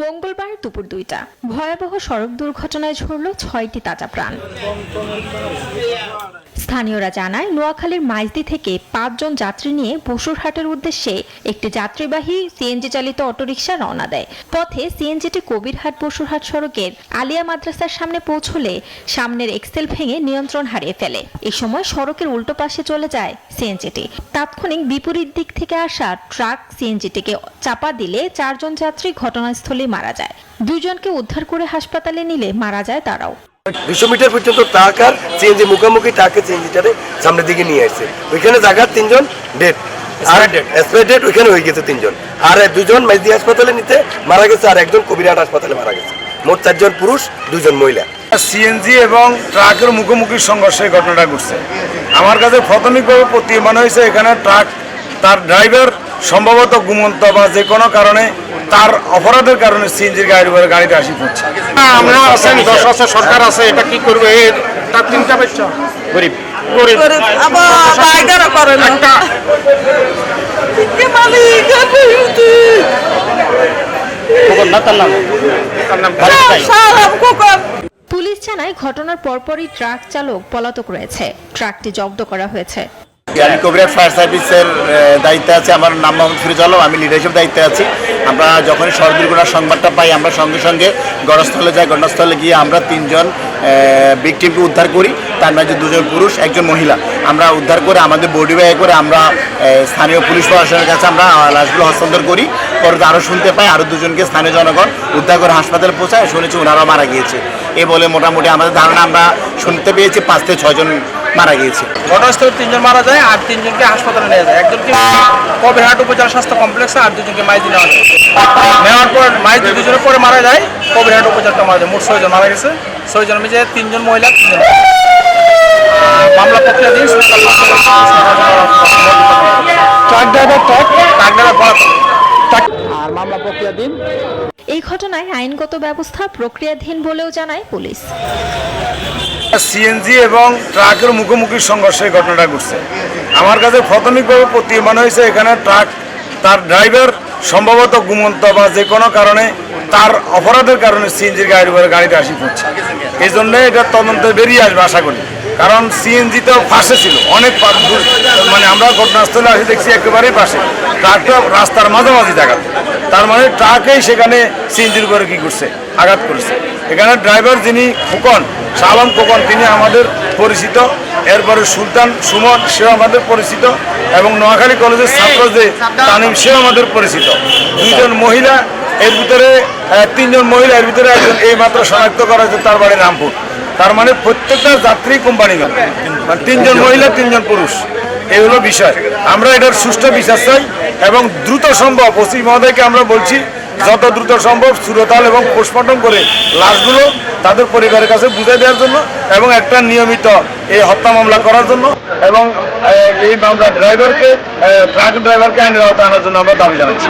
মঙ্গলবার দুপুর দুইটা। ভয়াবহ সড়ক দুর্ঘটনায় ঝরল ছয়টি তাজা প্রাণ। স্থানীয়রা জানায়, নোয়াখালীর মাইজদি থেকে পাঁচজন যাত্রী নিয়ে বসুরহাটের উদ্দেশ্যে একটি যাত্রীবাহী সিএনজি চালিত অটোরিকশা রওনা দেয়। পথে সিএনজিটি কবিরহাট বসুরহাট সড়কের আলিয়া মাদ্রাসার সামনে পৌঁছলে সামনের এক্সেল ভেঙে নিয়ন্ত্রণ হারিয়ে ফেলে। এ সময় সড়কের উল্টো পাশে চলে যায় সিএনজিটি। তাৎক্ষণিক বিপরীত দিক থেকে আসা ট্রাক সিএনজিটিকে চাপা দিলে চারজন যাত্রী ঘটনাস্থলে মারা যায়। দুজনকে উদ্ধার করে হাসপাতালে নিলে মারা যায় তারাও। দুশো মিটার পর্যন্ত ট্রাক আর সিএনজি মুখোমুখি ট্রাকে সিএনজিটারে সামনের দিকে নিয়ে আসছে। ওইখানে জায়গা তিনজন ডেড আর এক্সপায়ার ডেট ওইখানে হয়ে গেছে তিনজন। আর দুজন মেজদি হাসপাতালে নিতে মারা গেছে আর একজন কবিরহাট হাসপাতালে মারা গেছে। মোট চারজন পুরুষ দুজন মহিলা। সিএনজি এবং ট্রাকের মুখোমুখি সংঘর্ষের ঘটনাটা ঘটছে। আমার কাছে প্রাথমিকভাবে প্রতীয়মান হয়েছে এখানে ট্রাক তার ড্রাইভার সম্ভবত ঘুমন্ত বা যে কোনো কারণে তার অপরাধের কারণে সিএনজির গাড়ির উপরে গাড়িটা আসি পড়ছে। আমরা আছেন দশ আছে সরকার আছে এটা কি করবে? তার তিনটা বাচ্চা। গরিব একটা পুলিশ জানায় ঘটনার পরপরই ট্রাক চালক পলাতক রয়েছে। ট্রাকটি জব্দ করা হয়েছে। আমি কবিরাট ফায়ার সার্ভিসের দায়িত্বে আছি। আমার নাম মোহাম্মদ ফিরোজ আলম, আমি লিডারশিপ দায়িত্বে আছি। আমরা যখনই সড়ক দুর্ঘটনার সংবাদটা পাই, আমরা সঙ্গে সঙ্গে ঘটনাস্থলে যাই। ঘটনাস্থলে গিয়ে আমরা তিনজন ভিকটিমকে উদ্ধার করি। তার মাঝে দুজন পুরুষ, একজন মহিলা। আমরা উদ্ধার করে আমাদের বডি ব্যাগে করে আমরা স্থানীয় পুলিশ প্রশাসনের কাছে আমরা লাশগুলো হস্তান্তর করি। পরে আরও শুনতে পাই আরও দুজনকে স্থানীয় জনগণ উদ্ধার করে হাসপাতালে পৌঁছায়। শুনেছি ওনারাও মারা গিয়েছে। এ বলে মোটামুটি আমাদের ধারণা আমরা শুনতে পেয়েছি, পাঁচ থেকে ছয়জন মারা গিয়েছে। ঘটনাস্থলে তিনজন মারা যায় আর তিনজনকে হাসপাতালে নিয়ে যায়। একজনকে কবিরহাট উপজেলা স্বাস্থ্য কমপ্লেক্সে আর দুজনকে মাইজি নেওয়া যায়। নেওয়ার পর মাইজি দুজনের পরে মারা যায়, কবিরহাট উপজেলাটা মারা যায়। মোট ছয়জন মারা গেছে। ছয়জন মিলে তিনজন মহিলা, তিনজন মামলা প্রক্রিয়া দিন ঘটনায় আইনগত ব্যবস্থা প্রক্রিয়াধীন বলেও জানায় পুলিশ। সিএনজি এবং ট্রাকের মুখোমুখি সংঘর্ষের ঘটনাটা ঘটছে। আমার কাছে প্রাথমিকভাবে প্রতীয়মান হয়েছে, এখানে ট্রাক তার ড্রাইভার সম্ভবত ঘুমন্ত বা যে কোনো কারণে তার অপরাধের কারণে সিএনজির গাড়ির উপরে গাড়িটা আসি পড়ছে। এই জন্য এটা তদন্তে বেরিয়ে আসবে, আশা করি। কারণ সিএনজি তো পাশে ছিল অনেক মানে আমরা ঘটনাস্থলে আসে দেখছি একেবারেই পাশে। ট্রাকটা রাস্তার মাঝামাঝি জায়গা। তার মানে ট্রাকেই সেখানে সিএনজির উপরে কি করছে? আঘাত করেছে। এখানে ড্রাইভার যিনি খোকন সালাম খোকন তিনি আমাদের পরিচিত। এরপরে সুলতান সুমন সেও আমাদের পরিচিত। এবং নোয়াখালী কলেজের ছাত্র যে তানিম সেও আমাদের পরিচিত। দুইজন মহিলা এর ভিতরে তিনজন মহিলা এর ভিতরে একজন এই মাত্র শনাক্ত করা হয়েছে তার বাড়ি রামপুর। তার মানে প্রত্যেকটা যাত্রী কোম্পানি মানে তিনজন মহিলা, তিনজন পুরুষ। এই হলো বিষয়। আমরা এটার সুষ্ঠু বিচার চাই এবং দ্রুত সম্ভব, ওসি মহোদয়কে আমরা বলছি, যত দ্রুত সম্ভব সুরতাল এবং পোস্টমর্টম করে লাশগুলো তাদের পরিবারের কাছে বুঝে দেওয়ার জন্য এবং একটা নিয়মিত এই হত্যা মামলা করার জন্য এবং এই মামলা ড্রাইভারকে ট্রাক ড্রাইভারকে আইনের আওতায় আনার জন্য আমরা দাবি জানাচ্ছি।